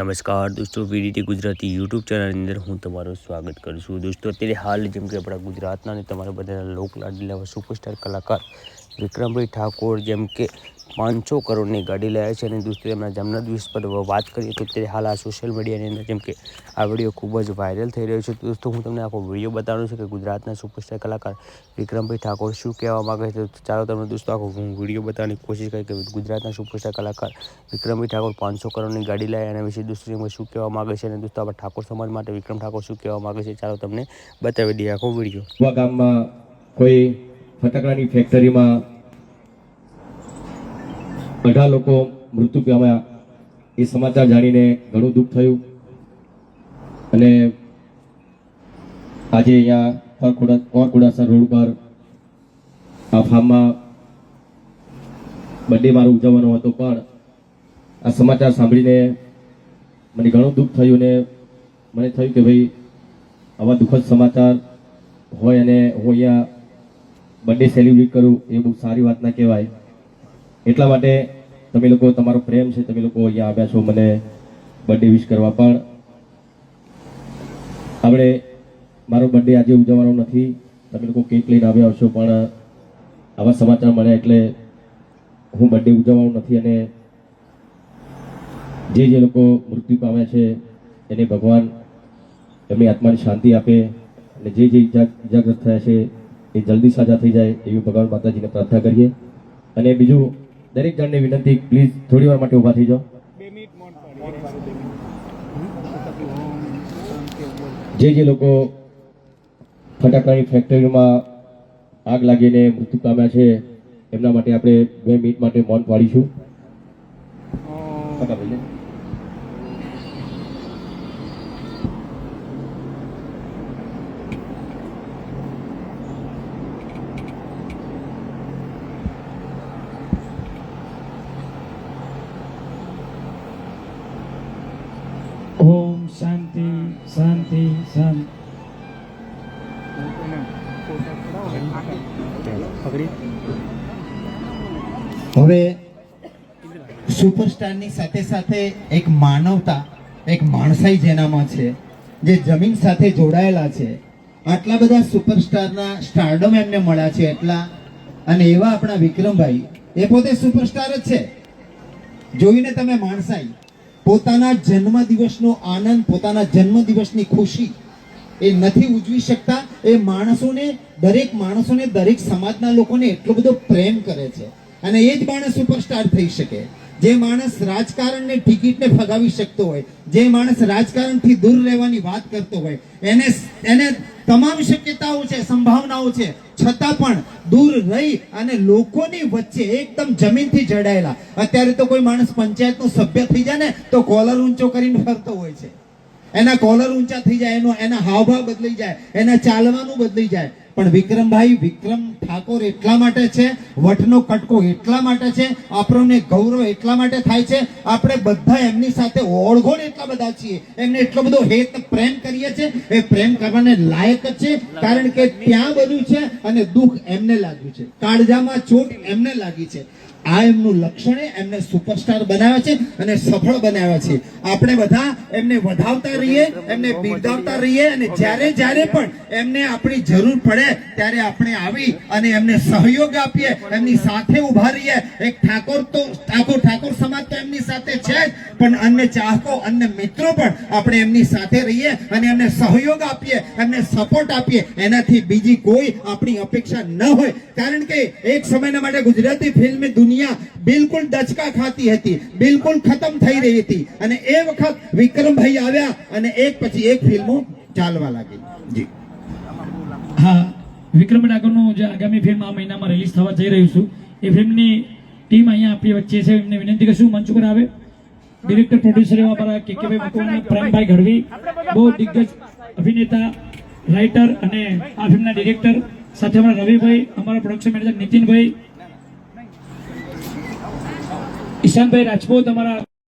નમસ્કાર દોસ્તો, VDT Gujarati YouTube ચેનલની અંદર હું તમારું સ્વાગત કરું છું. દોસ્તો, અત્યારે હાલ જેમ કે આપણા ગુજરાતના અને તમારા બધાના લોકલાડીલા સુપરસ્ટાર કલાકાર વિક્રમભાઈ ઠાકોર જેમ કે પાંચસો કરોડની ગાડી લાવ્યા છે અને દોસ્તો, એમના જન્મદિવસ પર વાત કરીએ તો અત્યારે હાલ આ સોશિયલ મીડિયાની અંદર, જેમ કે આ વીડિયો ખૂબ જ વાયરલ થઈ રહ્યો છે. દોસ્તો, હું તમને આખો વીડિયો બતાવવાનો છું કે ગુજરાતના સુપરસ્ટાર કલાકાર વિક્રમભાઈ ઠાકોર શું કહેવા માગે છે. તો ચાલો તમને દોસ્તો, આખો હું વીડિયો બતાવવાની કોશિશ કરી કે ગુજરાતના સુપરસ્ટાર કલાકાર વિક્રમભાઈ ઠાકોર પાંચસો કરોડની ગાડી લાવ્યા એના વિશે દોસ્તો એમાં શું કહેવા માગે છે અને દોસ્તો આપણા ઠાકોર સમાજ માટે વિક્રમ ઠાકોર શું કહેવા માગે છે, ચાલો તમને બતાવી દઈએ આખો વીડિયો ગામમાં કોઈ ફટાકડાની ફેક્ટરીમાં અઢાર લોકો મૃત્યુ પામ્યા. એ સમાચાર જાણીને ઘણું દુઃખ થયું. અને આજે અહીંયા ઓરખોડા ઓરખોડાસર રોડ પર આ ફાર્મમાં બર્થડે મારો ઉજવવાનો હતો. પણ આ સમાચાર સાંભળીને મને ઘણું દુઃખ થયું અને મને થયું કે ભાઈ, આવા દુઃખદ સમાચાર હોય અને હું અહીંયા બર્થડે સેલિબ્રેટ કરું એ બહુ સારી વાત ના કહેવાય. એટલા માટે તમે લોકો, તમારો પ્રેમ છે, તમે લોકો અહીંયા આવ્યા છો, મને બર્થડે વિશ કરવા. પણ આપણે, મારો બર્થડે આજે ઉજવવાનો નથી. તમે લોકો કેક લઈને આવ્યા હશો, પણ આવા સમાચાર મળ્યા એટલે હું બર્થડે ઉજવવાનો નથી અને જે જે લોકો મૃત્યુ પામ્યા છે, એને ભગવાન એમની આત્માને શાંતિ આપે અને જે જે ઇજાગ્રસ્ત થયા છે, એ જલ્દી સાજા થઈ જાય એવી ભગવાન માતાજીને પ્રાર્થના કરીએ. અને બીજું દરેક જણને વિનંતી પ્લીઝ થોડી વાર માટે ઊભા થઈ જાઓ જે જે લોકો ફટાકડાની ફેક્ટરીમાં આગ લાગીને મૃત્યુ પામ્યા છે એમના માટે આપણે બે મિનિટ માટે મૌન પાડીશું ફટાફટ શાંતિ શાંતિ. હવે સુપરસ્ટારની સાથે સાથે એક માનવતા, એક માણસાઈ જેનામાં છે, જે જમીન સાથે જોડાયેલા છે. આટલા બધા સુપરસ્ટારના સ્ટારડમ એમને મળ્યા છે એટલા. અને એવા આપણા વિક્રમભાઈ, એ પોતે સુપરસ્ટાર જ છે. જોઈને તમે માણસાઈ. પોતાના જન્મદિવસનો આનંદ, પોતાના જન્મદિવસની ખુશી એ નથી ઉજવી શકતા. એ માણસોને, દરેક માણસોને, દરેક સમાજના લોકોને એટલો બધો પ્રેમ કરે છે. અને એ જ માણસ સુપરસ્ટાર થઈ શકે. જે માણસ રાજકારણને, ટિકિટને ફગાવી શકતો હોય, જે માણસ રાજકારણથી દૂર રહેવાની વાત કરતો હોય, એને એને તમામ શક્યતાઓ છે, સંભાવનાઓ છે છતાં પણ દૂર રહી અને લોકોની વચ્ચે એકદમ જમીનથી જડાયેલા. અત્યારે તો કોઈ માણસ પંચાયતનો સભ્ય થઈ જાય ને, તો કોલર ઊંચો કરીને ફરતો હોય છે. એના કોલર ઊંચા થઈ જાય, એનો, એના હાવભાવ બદલાઈ જાય, એના ચાલવાનું બદલાઈ જાય. પણ વિક્રમભાઈ, વિક્રમ ઠાકોર એટલા માટે છે, વટનો કટકો એટલા માટે છે, આપણને ગૌરવ એટલા માટે થાય છે, આપણે બધા એમની સાથે ઓળઘોળ એટલા બધા છીએ. એમને એટલો બધો હેત પ્રેમ કરીએ છીએ. એ પ્રેમ કરવાને લાયક જ છે, કારણ કે ત્યાં બધું છે અને દુઃખ એમને લાગ્યું છે. કાળજામાં ચોટ એમને લાગી છે. આ એમનું લક્ષણે એમને સુપરસ્ટાર બનાવ્યા છે અને સફળ બનાવ્યા છે. આપણે બધા એમને વધાવતા રહીએ, એમને બિરદાવતા રહીએ અને જ્યારે જ્યારે પણ એમને આપણી જરૂર પડે ત્યારે આપણે આવી અને એમને સહયોગ આપીએ, એમની સાથે ઊભા રહીએ. એક ઠાકોર તો, ઠાકોર ઠાકોર સમાજ તો એમની સાથે છે જ, પણ અન્ય ચાહકો, અન્ય મિત્રો પણ આપણે એમની સાથે રહીએ અને એમને સહયોગ આપીએ, એમને સપોર્ટ આપીએ. એનાથી બીજી કોઈ આપણી અપેક્ષા ન હોય. કારણ કે એક સમયના માટે ગુજરાતી ફિલ્મ દુનિયા બિલકુલ ડચકા ખાતી હતી, બિલકુલ ખતમ થઈ રહી હતી. અને એ વખત વિક્રમભાઈ આવ્યા અને એક પછી એક ફિલ્મો ચાલવા લાગી. જી. હા, વિક્રમ ઠાકોરનું જે આગામી ફિલ્મ આ મહિનામાં રિલીઝ થવા જઈ રહ્યું છું, એ ફિલ્મની ટીમ અહીંયા આપણી વચ્ચે છે. એમને વિનંતી કરશું, મંચ ઉપર આવે. ડિરેક્ટર પ્રોડ્યુસર એવા મારા કે કે ભાઈ મકવાણા પ્રેમભાઈ ગઢવી, બહુ દિગ્ગજ અભિનેતા રાઇટર અને આ ફિલ્મના ડિરેક્ટર સાથે અમારા રવિભાઈ, અમારા પ્રોડક્શન મેનેજર નીતિનભાઈ ઈશાનભાઈ રાજપૂત અમારા